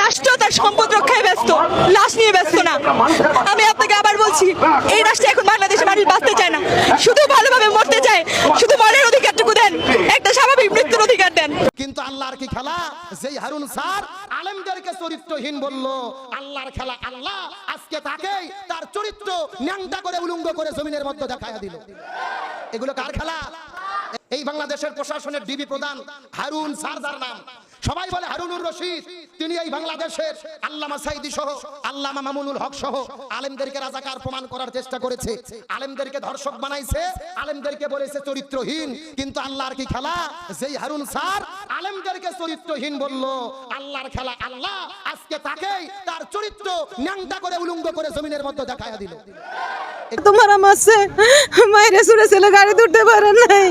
রাষ্ট্র তার সম্পদ রক্ষায় ব্যস্ত, লাশ নিয়ে ব্যস্ত না। আমি আপনাকে আবার বলছি, এই রাষ্ট্রে এখন বাংলাদেশের মানুষ বাঁচতে চায় না। শুধু ভালোভাবে মরতে চায়, শুধু মরার অধিকারটুকু দেন, একটা স্বাভাবিক মৃত্যুর অধিকার দেন। কিন্তু আল্লাহর কি খেলা? যেই হারুন স্যার আলেমদেরকে চরিত্রহীন বলল, আল্লাহর খেলা আল্লাহ, আজকে তাকেই তার চরিত্র ন্যাংটা করে উলঙ্গ করে জমিনের মধ্যে দেখাইয়া দিল। এগুলো কার খেলা? এই বাংলাদেশের প্রশাসনের ডিবি প্রধান হারুন সারদার নাম। সবাই বলে হারুনুর রশিদ। তিনি এই বাংলাদেশের আল্লামা সাইদি সহ, আল্লামা মামুনুল হক সহ আলেমদেরকে রাজাকার প্রমাণ করার চেষ্টা করেছে। আলেমদেরকে ধর্ষক বানাইছে, আলেমদেরকে বলেছে চরিত্রহীন। কিন্তু আল্লাহর কি খেলা? যেই হারুন স্যার আলেমদেরকে চরিত্রহীন বলল আল্লাহর খেলা আল্লাহ আজকে তাকেই তার চরিত্র ন্যাংটা করে উলঙ্গ করে জমিনের মধ্যে দেখাইয়া দিল। তোমার মাসে মাইরে সুরে ছেলে গাড়ি তুলতে পারে নাই।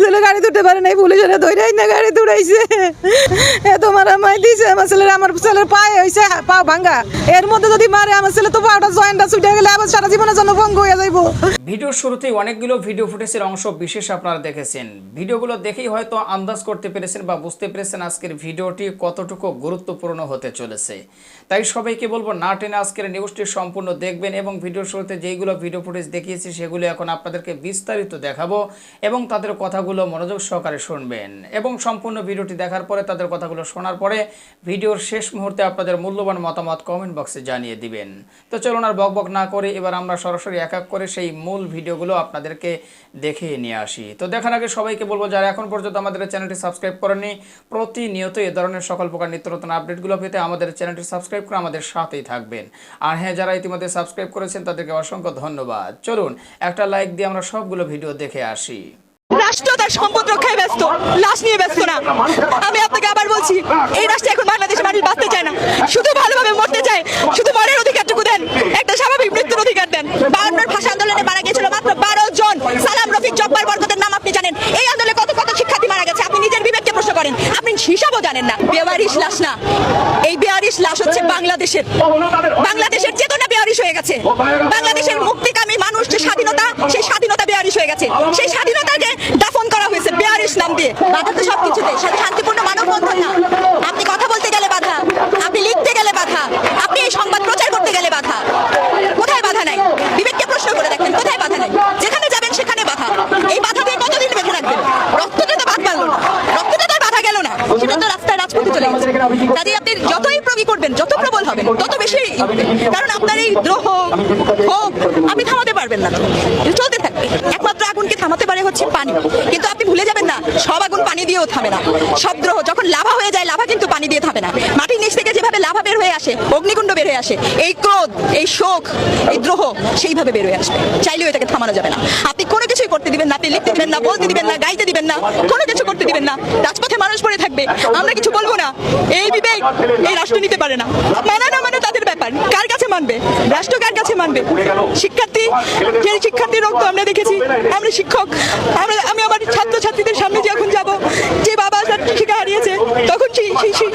ছেলে গাড়ি তুলতে পারে নাই পুলিশের ধৈরাই না গাড়ি তুড়াইছে এ তোমার মাই দিছে আমার ছেলের আমার ছেলের পায়ে হইছে পা ভাঙ্গা। এর মধ্যে যদি মারে আমার ছেলে তো পাউটা জয়েন্টটা ছুটে গেলে আবার সারা জীবনের জন্য ভঙ্গ হয়ে যাইবো। ভিডিওর শুরুতেই অনেকগুলো ভিডিও ফুটেজের অংশ বিশেষ আপনারা দেখেছেন। ভিডিওগুলো দেখেই হয়তো আন্দাজ করতে পেরেছেন বা বুঝতে পেরেছেন আজকের ভিডিওটি কতটুকু গুরুত্বপূর্ণ হতে চলেছে। তাই সবাইকে বলব না টেনে আজকের নিউজটি সম্পূর্ণ দেখবেন এবং ভিডিও শুরুতে যেইগুলো ভিডিও ফুটেজ দেখিয়েছি সেগুলো এখন আপনাদেরকে বিস্তারিত দেখাবো এবং তাদের কথাগুলো মনোযোগ সহকারে শুনবেন। এবং সম্পূর্ণ ভিডিওটি দেখার পরে তাদের কথাগুলো শোনার পরে ভিডিওর শেষ মুহূর্তে আপনাদের মূল্যবান মতামত কমেন্ট বক্সে জানিয়ে দিবেন। তো চলুন আর বক বক না করে এবার আমরা সরাসরি এক এক করে সেই মূল ভিডিওগুলো আপনাদেরকে দেখে নিয়ে আসি। তো দেখার আগে সবাইকে বলব, যারা এখন পর্যন্ত আমাদের চ্যানেলটি সাবস্ক্রাইব করেননি প্রতিনিয়ত এ ধরনের সকল প্রকার নিত্য নতুন আপডেটগুলো পেতে আমাদের চ্যানেলটি সাবস্ক্রাইব করে আমাদের সাথেই থাকবেন। আর হ্যাঁ যারা ইতিমধ্যে সাবস্ক্রাইব করেছেন, তাদেরকে অসংখ্য ধন্যবাদ। চলুন, একটা লাইক দিয়ে আমরা সবগুলো ভিডিও দেখে আসি। রাষ্ট্র তার সম্পদ রক্ষায় ব্যস্ত, লাশ নিয়ে ব্যস্ত না। আমি আপনাকে আবার বলছি, এই রাষ্ট্রে এখন বাংলাদেশ মানুষ বাঁচতে চায় না। শুধু ভালোভাবে মরতে চায় শুধু মরার অধিকারটুকু দেন একটা স্বাভাবিক মৃত্যুর অধিকার দেন বায়ান্নর ভাষা আন্দোলনে মারা গেছিল মাত্র বারো জন সালাম রফিক জব্বার বরকতের নাম আপনি জানেন এই আন্দোলনে কত কত শিক্ষার্থী মারা গেছে আপনি নিজের বিবেককে প্রশ্ন করেন আপনি হিসাবও জানেন না। বেওয়ারিশ লাশ না। এই বেওয়ারিশ লাশ হচ্ছে বাংলাদেশের। বাংলাদেশের চেতনা বেওয়ারিশ হয়ে গেছে। বাংলাদেশের মুক্তিকামী মানুষ যে স্বাধীনতা, সেই স্বাধীনতা বেওয়ারিশ হয়ে গেছে। সেই স্বাধীনতাকে দাফন করা হয়েছে বেওয়ারিশ নাম দিয়ে বাধা তো সবকিছুতে সেটা শান্তিপূর্ণ মানব বন্ধন না আপনি কথা বলতে গেলে বাধা আপনি লিখতে গেলে বাধা আপনি এই সংবাদ প্রচার করতে গেলে বাধা কোথায় বাধা নাই বিবেককে প্রশ্ন করে দেখেন কোথায় বাধা নাই যেখানে যাবেন সেখানে বাধা এই বাধা দিয়ে কতদিন বেঁধে রাখবেন রক্তটা তো বাদ পারল না রক্তটা তো আর বাধা গেল না সেটা তো রাস্তায় রাজপথে চলে গেছে কাজে আপনি যতই প্রবী করবেন যত প্রবল হবেন তত বেশি কারণ আপনার এই দ্রোহ ক্ষোভ, আপনি থামাতে পারবেন না। চলতে থাকবে। একমাত্র আগুনকে থামাতে পারে হচ্ছে পানি। কিন্তু আপনি ভুলে যাবেন না, সব আগুন পানি দিয়েও থামে না। সব দ্রোহ যখন লাভা হয়ে যায়, লাভা কিন্তু পানি দিয়ে থামে না। মাটির নিচ থেকে যেভাবে লাভা বের হয়ে আসে, অগ্নিকুণ্ড বের হয়ে আসে, এই ক্রোধ, এই শোক, এই দ্রোহ সেইভাবে বের হয়ে আসবে। চাইলেও এটাকে থামানো যাবে না। আপনি কোনো কিছুই করতে দিবেন না, আপনি লিখতে দিবেন না, বলতে দিবেন না, গাইতে দিবেন না, কোনো কিছু করতে দিবেন না। রাজপথে মানুষ পড়ে থাকবে। আমরা কিছু বলব না। এই বিবেক এই রাষ্ট্র নিতে পারে না। মানা না মানে তাদের ব্যাপার। কার কাছে মানবে? রাষ্ট্র কার কাছে মানবে? শিক্ষার্থী, যে শিক্ষার্থীর রক্ত আমরা দেখেছি, আমরা শিক্ষক। আমরা, আমি আমার ছাত্র ছাত্রীদের সামনে যখন যাব, যে বাবা শিক্ষা হারিয়েছে, তখন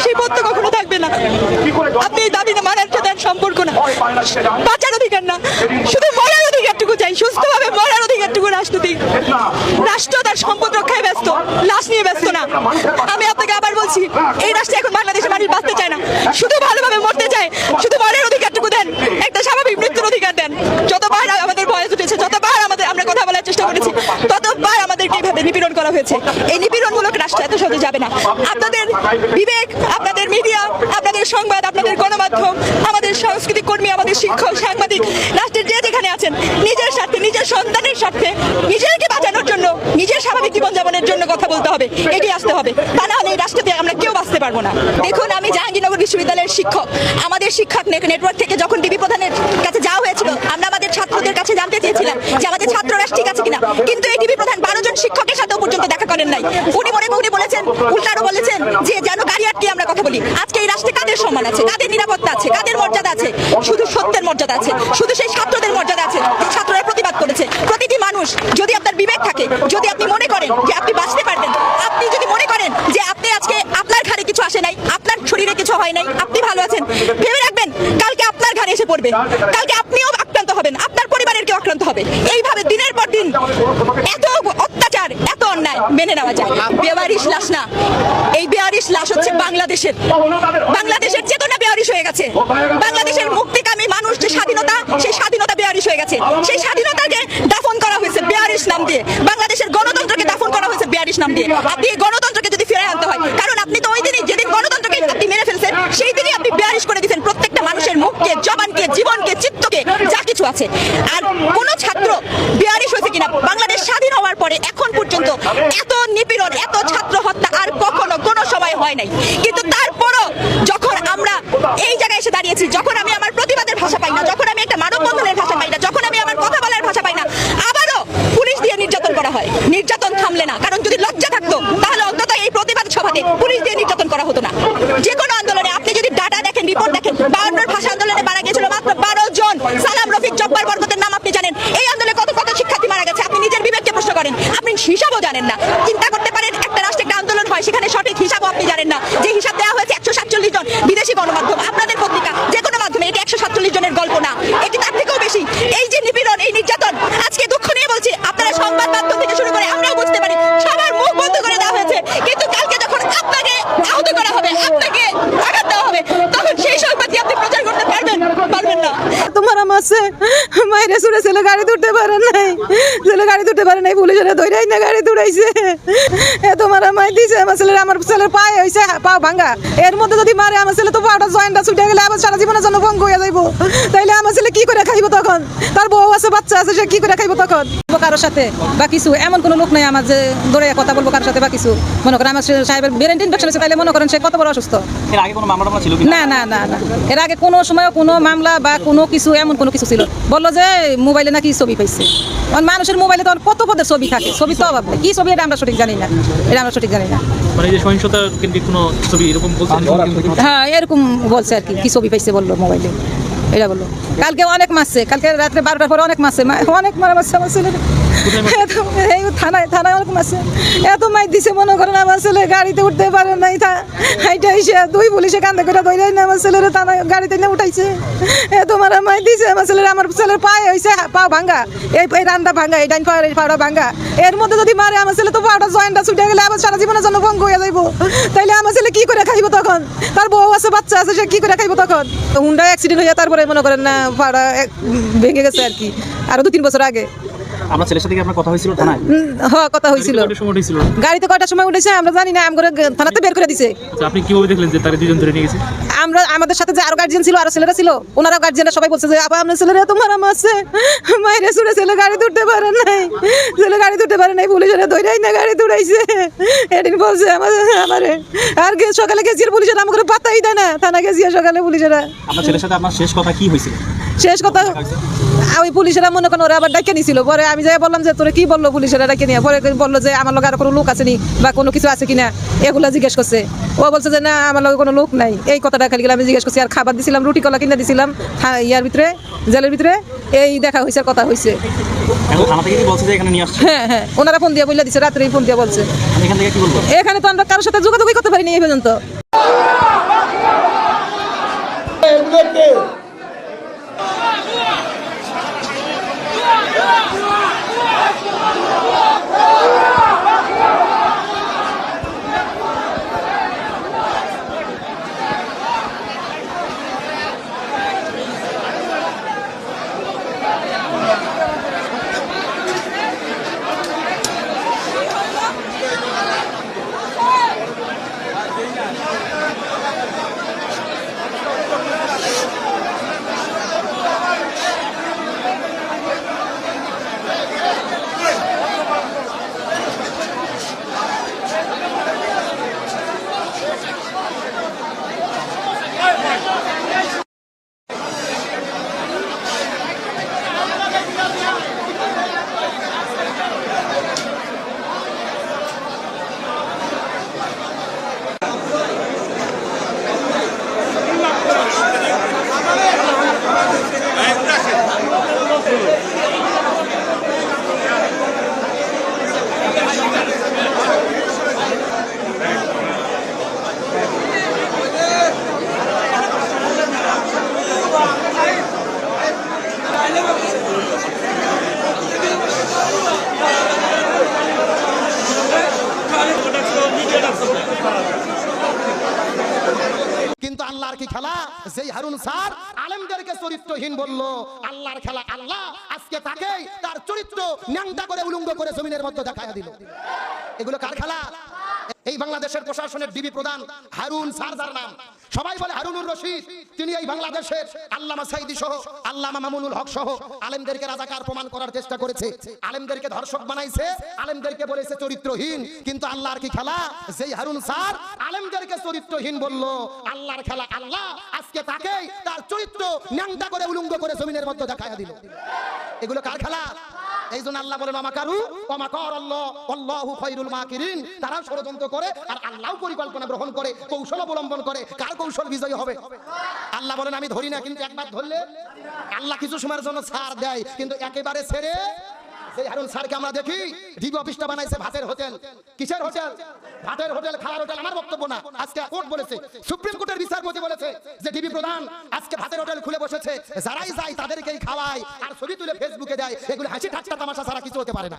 সেই পথ তো কখনো থাকবে না। আপনি এই দাবি না মানার সাথে সম্পর্ক না। বাঁচার অধিকার না। শুধু মরার অধিকারটুকু চাই। সুস্থভাবে মরার অধিকারটুকু রাষ্ট্র তার সম্পদ রক্ষায় ব্যস্ত, লাশ নিয়ে ব্যস্ত না। আমি আপনাকে আবার বলছি, এই রাষ্ট্রে এখন বাংলাদেশের মানুষ বাঁচতে চায় না। শুধু ভালোভাবে মরতে চায়, শুধু মরার অধিকারটুকু দেন, একটা স্বাভাবিক মৃত্যুর অধিকার দেন। যতবার আমাদের বয়স উঠেছে, যতবার আমাদের আমরা কথা বলার চেষ্টা করেছি, ততবার আমাদেরকে এইভাবে নিপীড়ন করা হয়েছে। এই নিপীড়নমূলক রাষ্ট্র এত সহজে যাবে না। আপনাদের বিবেক, আপনাদের মিডিয়া, আপনাদের সংবাদ, আপনাদের গণমাধ্যম, আমাদের আমাদের শিক্ষক সাংবাদিক রাষ্ট্রের যে যেখানে আছেন, নিজের স্বার্থে, নিজের সন্তানের স্বার্থে, নিজেকে বাঁচানোর জন্য, নিজের স্বাভাবিক জীবনযাপনের জন্য কথা বলতে হবে, এগিয়ে আসতে হবে। তা না হলে এই রাষ্ট্রতে আমরা কেউ বাঁচতে পারব না। দেখুন, আমি জাহাঙ্গীরনগর বিশ্ববিদ্যালয়ের শিক্ষক। আমাদের শিক্ষক নেটওয়ার্ক থেকে যখন ডিবি প্রধানের কাছে যাওয়া হয়েছিল, আমরা আমাদের ছাত্রদের কাছে জানতে চেয়েছিলাম যে আমাদের ছাত্ররা ঠিক আছে কিনা। কিন্তু এই ডিবি প্রধান বারো জন শিক্ষকের সাথেও পর্যন্ত দেখা করেন নাই। উনি মনে উনি বলেছেন, উল্টারও বলেছেন যে যেন গাড়ি আটকে আমরা কথা বলি। আজকে এই রাষ্ট্রে কাদের সম্মান আছে? কাদের নিরাপত্তা আছে? কাদের মর্যাদা আছে? শুধু সত্যের মর্যাদা আছে। শুধু সেই ছাত্রদের মর্যাদা আছে ছাত্ররা প্রতিবাদ করেছে। প্রতিটি মানুষ, যদি আপনার বিবেক থাকে, যদি আপনি মনে করেন যে আপনি বাঁচতে পারবেন, আপনি যদি মনে করেন যে আপনি আজকে আপনার ঘাড়ে কিছু আসে নাই, আপনার শরীরে কিছু হয় নাই, আপনি ভালো আছেন, ভেবে রাখবেন, কালকে আপনার ঘাড়ে এসে পড়বে। কালকে আপনিও আক্রান্ত হবেন, আপনার পরিবারের কেউ আক্রান্ত হবে। এইভাবে দিনের পর দিন এত অন্যায় মেনে নেওয়া যায়। বেওয়ারিশ লাশ না। এই বেওয়ারিশ লাশ হচ্ছে বাংলাদেশের। বাংলাদেশের চেতনা বেওয়ারিশ হয়ে গেছে। বাংলাদেশের মুক্তিকামী মানুষ যে স্বাধীনতা, সেই স্বাধীনতা বেওয়ারিশ হয়ে গেছে। সেই স্বাধীনতাকে দাফন করা হয়েছে বেয়ারিশ নাম দিয়ে। বাংলাদেশের গণতন্ত্রকে দাফন করা হয়েছে বেয়ারিশ নাম দিয়ে। আপনি এই গণতন্ত্রকে যদি ফিরে আনতে হয়, কারণ আপনি তো ওই দিনই যেদিন গণতন্ত্রকে আপনি মেরে ফেলছেন, সেই দিনই আপনি বেয়ারিশ করে দিয়েছেন। প্রত্যেকটা মানুষের মুখকে, জবানকে, জীবনকে আছে। আর কোন ছাত্র বিয়ারিশ হয়েছে কিনা, বাংলাদেশ স্বাধীন হওয়ার পরে এখন পর্যন্ত এত নিপীড়ন, এত ছাত্র হত্যা আর কখনো কোনো সময় হয় নাই। কিন্তু তারপরও যখন আমরা এই জায়গায় এসে দাঁড়িয়েছি যখন আমি আমার প্রতিবাদের ভাষা পাই না যখন আমি একটা মানববন্ধনের ভাষা পাই না যখন আমি আমার কথা বলার ভাষা পাই না আবারও পুলিশ দিয়ে নির্যাতন করা হয় নির্যাতন থামলে না কারণ যদি লজ্জা থাকতো তাহলে অন্তত এই প্রতিবাদ সভাতে পুলিশ দিয়ে নির্যাতন করা হতো না যে কোনো আন্দোলনে আপনি যদি ডাটা দেখেন রিপোর্ট দেখেন বাউন্নর ভাষা আন্দোলনে মারা গেছিল মাত্র বারো জন সালাম রফিক জব্বার বরকতের নাম আপনি জানেন এই আন্দোলনে কত কত শিক্ষার্থী মারা গেছে আপনি নিজের বিবেককে প্রশ্ন করেন আপনি হিসাবও জানেন না চিন্তা করতে পারেন একটা রাষ্ট্রে একটা আন্দোলন হয় সেখানে সঠিক হিসাবও আপনি জানেন না যে হিসাব দেওয়া হয়েছে একশো সাতচল্লিশ জন বিদেশি গণমাধ্যম আপনাদের পত্রিকা যে কোনো মাধ্যমে এটি একশো সাতচল্লিশ জনের গল্প না এটি তার থেকেও বেশি। এই যে নিপীড়ন, এই নির্যাতন, আজকে দুঃখ নিয়ে বলছি, আপনারা সংবাদ মাধ্যম থেকে শুরু করে আমরাও বুঝতে পারি, সবার মুখ বন্ধ করে দেওয়া হয়েছে। কিন্তু কালকে যখন আপনাকে আহত করা হবে, আপনাকে আঘাত দেওয়া হবে, তখন সেই সংবাদটি আপনি প্রচার করতে পারবেন পারবেন না। ছেলে ছেলে আমার ছেলের পায়ে হয়েছে পা ভাঙা। এর মধ্যে যদি মারে আমার ছেলে, তো পাটা জয়েন্টটা ছুটে গেলে আবার সারা জীবনের জন্য ভঙ্গ হয়ে যাইব। তাইলে আমার ছেলে কি করে খাইব তখন? তার বউ আছে বাচ্চা আছে সে কি করে খাইব তখন? কারোর সাথে বা কিছু। এমন কোনো লোক নাই আমার যে দৌড়ে কথা বলব কারোর সাথে বা কিছু। মনে করেন আমার সাহেবের ব্রেন ইনফেকশন আছে তাইলে মনে করেন সে কত বড় অসুস্থ। এর আগে কোনো মামলা ছিল না না না না। এর আগে কোনো সময় কোনো মামলা বা কোনো কিছু এমন কোনো কিছু ছিল। বলল যে মোবাইলে নাকি ছবি পাইছে। কারণ মানুষের মোবাইলে তখন কত পদের ছবি থাকে? ছবি তো অভাব নেই। কি ছবি এটা আমরা সঠিক জানি না। এটা আমরা সঠিক জানি না। মানে যে সহিংসতা কেন্দ্রিক কোনো ছবি এরকম বলছেন? হ্যাঁ এরকম বলছে আর কি ছবি পাইছে বলল মোবাইলে। এটা বলল। কালকে অনেক মারছে, কালকে রাত্রে বারোটার পরে অনেক মারছে অনেক মারা মারছে আমার ছেলে এত- এই থানায় থানায় না উঠাইছে। পা ভাঙ্গা। এই এই রান্না ভাঙ্গা, এই ডাইন পাড়া পাড়া ভাঙ্গা। এর মধ্যে যদি মারে আমার ছেলে, তো পাড়া জয়েন্টটা ছুটে গেলে আবার সারা জীবনের জন্য ভঙ্গ হয়ে যাইব। তাইলে আমার ছেলে কি করে খাইব তখন? তার বউ আছে, বাচ্চা আছে, সে কি করে খাইব তখন? হুন্ডা অ্যাক্সিডেন্ট হয়ে তারপরে মনে করেন না এক- ভেঙে গেছে আর কি। আরও দু তিন বছর আগে। আমরা ছেলের সাথে কি আপনার কথা হয়েছিল থানায়? উম, হ কথা হয়েছিল। গাড়িতে কয়টার সময় উঠেছে আমরা জানি না আমরা থানাতে বের করে দিছে। আচ্ছা আপনি কীভাবে দেখলেন যে তারা দুজন ধরে নিয়ে গেছে? আমরা আমাদের সাথে যে আরও গার্জিয়ান ছিল আরও ছেলেরা ছিল ওনারা গার্জিয়ানরা সবাই বলছে যে আপা আপনার ছেলেরা তোমার আছে মাইরে সুরে ছেলে গাড়ি তুলতে পারে নাই। ছেলে গাড়ি তুলতে পারে নাই পুলিশেরা ধৈরাই না গাড়ি তুড়াইছে এদিন বলছে আমার আমারে আর সকালে গেছি পুলিশেরা আমাকে পাত্তাই দেয় না। থানা গেছি সকালে পুলিশেরা। আপনার ছেলের সাথে আপনার শেষ কথা কি হয়েছিল? শেষ কথা ওই পুলিশেরা মনে করেন ওরা আবার ডাকে নিছিল। পরে আমি যাই বললাম যে তোরে কি বলল পুলিশেরা ডাকে নিয়ে? পরে বলল যে আমার লগে আর কোনো লোক আসেনি বা কোনো কিছু আছে কিনা? এগুলো জিজ্ঞেস করছে। ও বলছে যে না আমার লগে কোনো লোক নাই। এই কথাটা খালি আমি জিজ্ঞেস করছি আর খাবার দিছিলাম রুটি কলা কিনে দিছিলাম ইয়ার ভিতরে জেলের ভিতরে? এই দেখা হয়েছে আর কথা হয়েছে এখন থানা থেকে কি বলছে যে এখানে নিয়ে আসছে? হ্যাঁ হ্যাঁ ওনারা ফোন দিয়ে বললে দিছে রাত্রেই ফোন দিয়ে বলছে। এখান থেকে কি বলব? এখানে তো আমরা কারোর সাথে যোগাযোগই করতে পারিনি এই পর্যন্ত। করে উলুঙ্গ করে জমিনের মধ্যে দেখায় দিল। এগুলো কার খেলা? এই বাংলাদেশের প্রশাসনের ডিবি প্রধান হারুন সারদার নাম। সবাই বলে হারুনুর রশিদ। তিনি এই বাংলাদেশের আল্লামা সাইদি সহ, আল্লামা মামুনুল হক সহ আলেমদেরকে রাজাকার প্রমাণ করার চেষ্টা করেছে। আলেমদেরকে ধর্ষক বানাইছে, আলেমদেরকে বলেছে চরিত্রহীন। কিন্তু আল্লাহর কি খেলা? যেই হারুন স্যার আলেমদেরকে চরিত্রহীন বলল, আল্লাহর খেলা আল্লাহ, আজকে তাকেই তার চরিত্র ন্যাংটা করে উলঙ্গ করে জমিনের মধ্যে দেখায় দিল। এগুলো কার খেলা? এই জন্য আল্লাহ বলেন আমাকারু অমাকর আল্লাহ আল্লাহু খৈরুল মাকিরিন। তারা ষড়যন্ত্র করে। আর আল্লাহ পরিকল্পনা গ্রহণ করে, কৌশল অবলম্বন করে, কার কৌশল বিজয়ী হবে? আল্লাহ বলেন, আমি ধরি না, কিন্তু একবার ধরলে আল্লাহ কিছু সময়ের জন্য ছাড় দেয়, কিন্তু একেবারে ছেড়ে সুপ্রিম কোর্টের আজকে ভাতের হোটেল খুলে বসেছে, যারাই যায় আর ছবি তুলে ফেসবুকে দেয় কিছু হতে পারে না।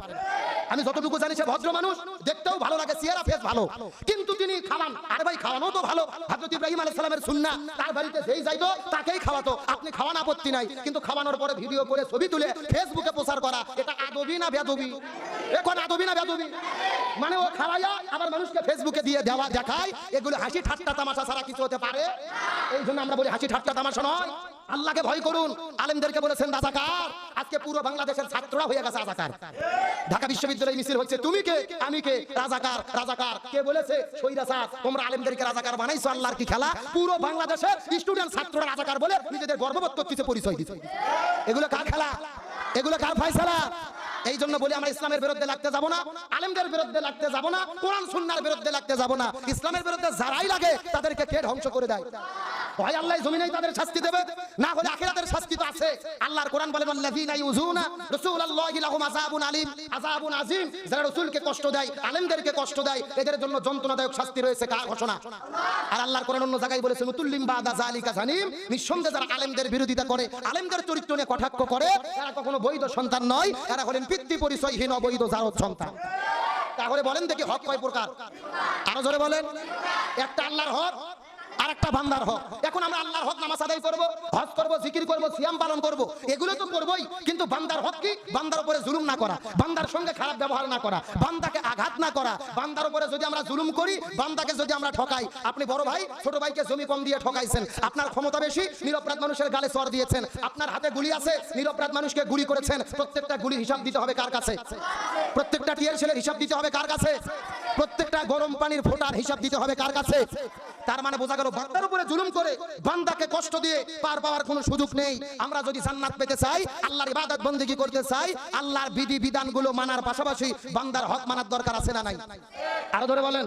আমি যতটুকু জানি সে ভদ্র মানুষ দেখতেও ভালো লাগে সিয়ারা ফেস ভালো। কিন্তু তিনি খাওয়ান। আরে ভাই খাওয়ানো তো ভালো। হযরত ইব্রাহিম আলাইহিস সালামের সুন্নাহ, তার বাড়িতে যেই যাইতো, তাকেই খাওয়াতো। আপনি খাওয়ান আপত্তি নাই, কিন্তু খাওয়ানোর পরে ভিডিও করে ছবি তুলে ফেসবুকে প্রচার করা, এটা আদবি না বেদবি এখন আদবি না বেদবি মানে ও খাওয়াইয়া আবার মানুষকে ফেসবুকে দিয়ে দেওয়া দেখায়, এগুলো হাসি ঠাট্টা তামাশা ছাড়া কিছু হতে পারে? এই জন্য আমরা বলি হাসি ঠাট্টা তামাশা নয়। আল্লাহকে ভয় করুন। আলেমদেরকে বলেছেন, রাজাকার, আজকে পুরো বাংলাদেশের ছাত্ররা হয়ে গেছে রাজাকার। ঢাকা বিশ্ববিদ্যালয় মিছিল হচ্ছে তুমি কে? আমি কে? রাজাকার রাজাকার। কে বলেছে? তোমরা আলেমদেরকে রাজাকার বানাইছো, আল্লাহর কি খেলা? পুরো বাংলাদেশের স্টুডেন্ট ছাত্ররা রাজাকার বলে নিজেদের গর্ববোধ করতেছে, পরিচয় দিচ্ছে এগুলো কার খেলা? এগুলো কার ফয়সালা? এই জন্য বলি, আমরা ইসলামের বিরুদ্ধে লাগতে যাব না। আলেমদের বিরুদ্ধে লাগতে যাব না। কোরআন, সুন্নার বিরুদ্ধে লাগতে যাব না। ইসলামের বিরুদ্ধে যারাই লাগে, তাদেরকে কে ধ্বংস করে দেয়? হয় আল্লাহ জমিনেই তাদের শাস্তি দেবে? না হলে আখিরাতের শাস্তি তো আছে। আল্লাহর কোরআন বলে আল্লাযীনা ইউযুনা রাসূলুল্লাহি লাহুম আযাবুন আলীম। আযাবুন আযীম, যারা রাসূলকে কষ্ট দেয়, আলেমদেরকে কষ্ট দেয়, এদের জন্য যন্ত্রণাদায়ক শাস্তি রয়েছে। কার ঘোষণা? আর আল্লাহর কোরআন অন্য জায়গায় বলেছে মুতুল্লিম বাদা জালিকা জানিম। নিঃসন্দেহে যারা আলেমদের বিরোধিতা করে, আলেমদের চরিত্র নিয়ে কটাক্ষ করে এরা কখনো বৈধ সন্তান নয় এরা হলেন পিতৃ পরিচয়হীন অবৈধ জারদ সন্তান। তাহলে বলেন দেখি হক কয় প্রকার? আরও জোরে বলেন। একটা আল্লাহর হক আর একটা বান্দার হক। এখন আমরা আল্লাহর হক নামাজ আদায় করব, হজ করব, জিকির করব, সিয়াম পালন করব। এগুলো তো করবই, কিন্তু বান্দার হক কি? বান্দার উপরে জুলুম না করা, বান্দার সঙ্গে খারাপ ব্যবহার না করা, বান্দাকে আঘাত না করা। বান্দার উপরে যদি আমরা জুলুম করি, বান্দাকে যদি আমরা ঠকাই, আপনি বড় ভাই, ছোট ভাইকে জমি কম দিয়ে ঠকাইছেন, আপনার ক্ষমতা বেশি, নিরপরাধ মানুষের গালে চর দিয়েছেন, আপনার হাতে গুলি আছে, নিরপরাধ মানুষকে গুলি করেছেন, প্রত্যেকটা গুলির হিসাব দিতে হবে কার কাছে? প্রত্যেকটা টিয়ার ছেলের হিসাব দিতে হবে কার কাছে? প্রত্যেকটা গরম পানির ফোটার হিসাব দিতে হবে কার কাছে? তার মানে বোঝা গেল, বান্দার উপরে জুলুম করে বান্দাকে কষ্ট দিয়ে পার পাওয়ার কোনো সুযোগ নেই। আমরা যদি জান্নাত পেতে চাই, আল্লাহর ইবাদত বন্দেগী করতে চাই, আল্লাহর বিধি বিধানগুলো মানার পাশাপাশি বান্দার হক মানার দরকার আছে না নাই? আরও ধরে বলেন,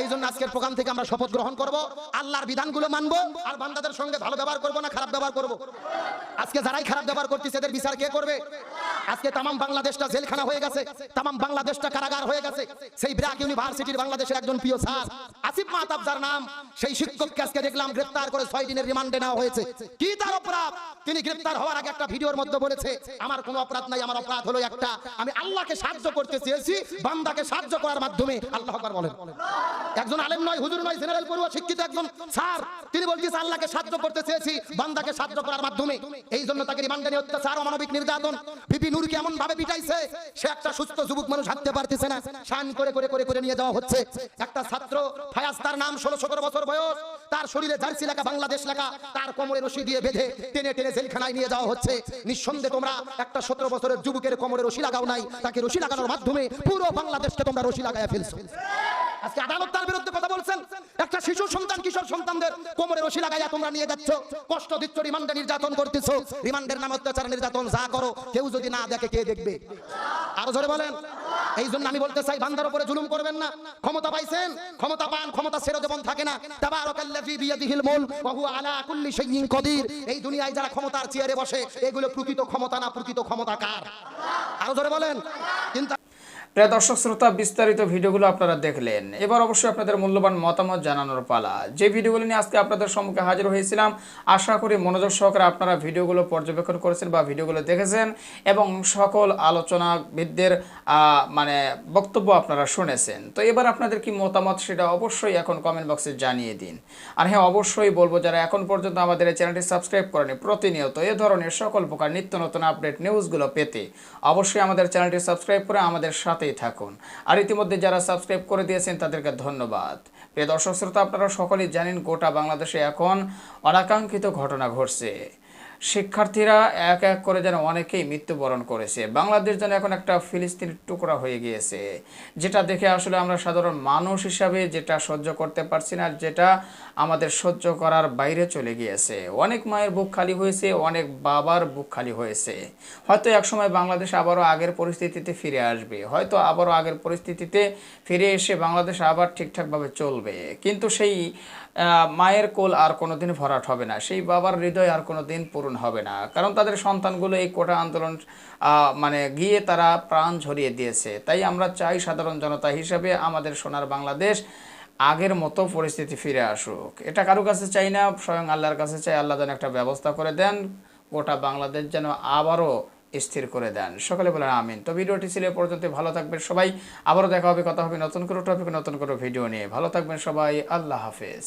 এই জন্য আজকের প্রোগ্রাম থেকে আমরা শপথ গ্রহণ করব, আল্লাহর বিধানগুলো মানবো আর বান্দাদের সঙ্গে ভালো ব্যবহার করব না খারাপ ব্যবহার করব? আজকে যারাই খারাপ ব্যবহার করতেছে, এদের বিচার কে করবে? আজকে তামাম বাংলাদেশটা জেলখানা হয়ে গেছে, তামাম বাংলাদেশটা কারাগার হয়ে গেছে। সেই ব্র্যাক ইউনিভার্সিটির বাংলাদেশের একজন প্রিয় স্যার, আসিফ মাহতাব যার নাম, সেই শিক্ষককে আজকে দেখলাম গ্রেফতার করে ছয় দিনের রিমান্ডে নেওয়া হয়েছে। কি তার অপরাধ? তিনি গ্রেফতার হওয়ার আগে একটা ভিডিওর মধ্যে বলেছে, আমার কোনো অপরাধ নাই, আমার অপরাধ হলো একটা, আমি আল্লাহকে সাহায্য করতে চেয়েছি, বান্দাকে সাহায্য করার মাধ্যমে। আল্লাহ বলেন। একজন আলেম নয়, হুজুর নয়, জেনারেল পড়ুয়া, শিক্ষিত একজন স্যার, তিনি বলছেন আল্লাহকে সাহায্য করতে চেয়েছি, বান্দাকে সাহায্য করার মাধ্যমে। এই জন্য তাকে রিমান্ডে নিয়ে অত্যাচার অমানবিক নির্যাতন, বিপি নূরকে এমন ভাবে পিটাইছে? সে একটা সুস্থ যুবক মানুষ হাঁটতে পারতেছে না। শান করে করে করে করে নিয়ে যাওয়া হচ্ছে। একটা ছাত্র ফায়াজ তার নাম ষোলো, সতেরো বছর বয়স। তার শরীরে জার্সি লেখা, বাংলাদেশ লেখা। তার কোমরে রশি দিয়ে বেঁধে টেনে টেনে জেলখানায় নিয়ে যাওয়া হচ্ছে। নিঃসন্দেহে তোমরা একটা সতেরো বছরের যুবকের কোমরে রশি লাগাও নাই। তাকে রশি লাগানোর মাধ্যমে পুরো বাংলাদেশকে তোমরা রশি লাগায় ফেলছো। আজকে আদালত তার বিরুদ্ধে কথা বলছেন। কোমরে রশি লাগাইয়া তোমরা নিয়ে যাচ্ছ। কষ্ট দিচ্ছ, রিমান্ডে নির্যাতন করতেছো। রিমান্ডের নামে অত্যাচার নির্যাতন যা করো, কেউ যদি না দেখে কে দেখবে? আরও জোরে বলেন। এই জন্য আমি বলতে চাই, বান্দার উপরে জুলুম করবেন না। ক্ষমতা পাইছেন? ক্ষমতা পান, ক্ষমতা ছেড়ে দেবন থাকে না। তাবারাকাল্লাযী বিয়াদিহিল মুলক ওয়া হুয়া আলা কুল্লি শাইইন কদির। এই দুনিয়ায় যারা ক্ষমতার চেয়ারে বসে, এগুলো প্রকৃত ক্ষমতা না প্রকৃত ক্ষমতা কার? আরও জোরে বলেন। কিন্তু প্রিয় দর্শক, শ্রোতা, বিস্তারিত ভিডিওগুলো আপনারা দেখলেন। এবার অবশ্যই আপনাদের মূল্যবান মতামত জানানোর পালা। যে ভিডিওগুলো নিয়ে আজকে আপনাদের সম্মুখে হাজির হয়েছিলাম, আশা করি মনোযোগ সহকারে আপনারা ভিডিওগুলো পর্যবেক্ষণ করেছেন বা ভিডিওগুলো দেখেছেন এবং সকল আলোচনাবিদদের মানে বক্তব্য আপনারা শুনেছেন। তো এবার আপনাদের কি মতামত সেটা অবশ্যই এখন কমেন্ট বক্সে জানিয়ে দিন। আর হ্যাঁ অবশ্যই বলব, যারা এখন পর্যন্ত আমাদের এই চ্যানেলটি সাবস্ক্রাইব করেনি, প্রতিনিয়ত এ ধরনের সকল প্রকার নিত্য নতুন আপডেট নিউজগুলো পেতে অবশ্যই আমাদের চ্যানেলটি সাবস্ক্রাইব করে আমাদের সাথেই থাকুন। আর ইতিমধ্যে যারা সাবস্ক্রাইব করে দিয়েছেন, তাদেরকে ধন্যবাদ। প্রিয় দর্শক শ্রোতা, আপনারা সকলেই জানেন গোটা বাংলাদেশে এখন অনাকাঙ্ক্ষিত ঘটনা ঘটছে। শিক্ষার্থীরা এক এক করে যেন অনেকেই মৃত্যুবরণ করেছে। বাংলাদেশ যেন এখন একটা ফিলিস্তিনের টুকরা হয়ে গিয়েছে, যেটা দেখে আসলে আমরা সাধারণ মানুষ হিসাবে যেটা সহ্য করতে পারছি না, যেটা আমাদের সহ্য করার বাইরে চলে গিয়েছে। অনেক মায়ের বুক খালি হয়েছে, অনেক বাবার বুক খালি হয়েছে। হয়তো একসময় বাংলাদেশ আবারও আগের পরিস্থিতিতে ফিরে আসবে, হয়তো আবারও আগের পরিস্থিতিতে ফিরে এসে বাংলাদেশ আবার ঠিকঠাকভাবে চলবে। কিন্তু সেই মায়ের কোল আর কোনোদিন ভরাট হবে না। সেই বাবার হৃদয় আর কোনো দিন পূরণ হবে না। কারণ তাদের সন্তানগুলো এই কোটা আন্দোলন মানে গিয়ে তারা প্রাণ ঝরিয়ে দিয়েছে। তাই আমরা চাই সাধারণ জনতা হিসেবে আমাদের সোনার বাংলাদেশ আগের মতো পরিস্থিতি ফিরে আসুক। এটা কারও কাছে চাই না, স্বয়ং আল্লাহর কাছে চাই আল্লাহ যেন একটা ব্যবস্থা করে দেন। গোটা বাংলাদেশ যেন আবারও স্থির করে দেন। সকালে বলেন আমিন। তো ভিডিওটি ছিল পর্যন্ত। ভালো থাকবেন সবাই। আবারও দেখা হবে, কথা হবে নতুন কোনো টপিক নতুন কোনো ভিডিও নিয়ে। ভালো থাকবেন সবাই। আল্লাহ হাফেজ।